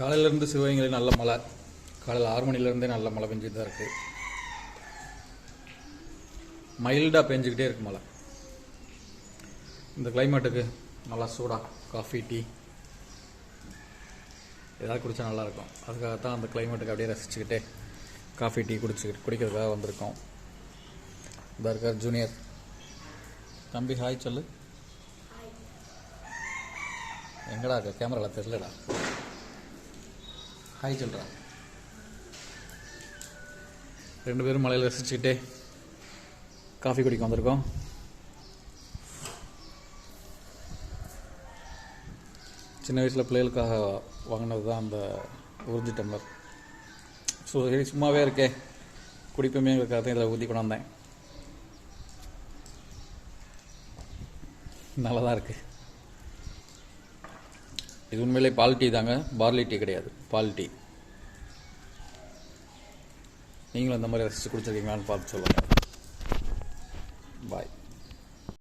காலையிலேருந்து சிவகங்கையில் நல்ல மழை. காலையில் ஆறு மணிலேருந்தே நல்ல மழை பெஞ்சிட்டு தான் இருக்குது மைல்டாக பெஞ்சிக்கிட்டே இருக்கு மழை. இந்த கிளைமேட்டுக்கு நல்லா சூடாக காஃபி டீ ஏதாவது குடித்தா நல்லாயிருக்கும். அதுக்காகத்தான் அந்த கிளைமேட்டுக்கு அப்படியே ரசிச்சுக்கிட்டே காஃபி டீ குடிச்சுக்கிட்டு குடிக்கிறதுக்காக வந்திருக்கோம். இருக்கார் ஜூனியர் தம்பி ஹாய் சொல்லு. எங்கடா இருக்க? கேமராவில் தெரிலடா ஹாய் சொல்கிறாங்க ரெண்டு பேரும் மலையில் ரசிச்சுக்கிட்டே காஃபி குடிக்க வந்திருக்கோம். சின்ன வயசில் பிள்ளைகளுக்காக வாங்கினது தான் அந்த உறிஞ்சி டம்ளர். ஸோ சரி சும்மாவே இருக்கே. எங்களுக்கு தான் இதில் ஊற்றி கொண்டு வந்தேன். நல்லா தான் இருக்குது இது உண்மையிலே பால் டீ தாங்க. பார்லி டீ கிடையாது. பால் டீ. நீங்களும் அந்த மாதிரி ரசித்து குடிச்சிருக்கீங்களான்னு பார்த்து சொல்லுங்கள் பாய்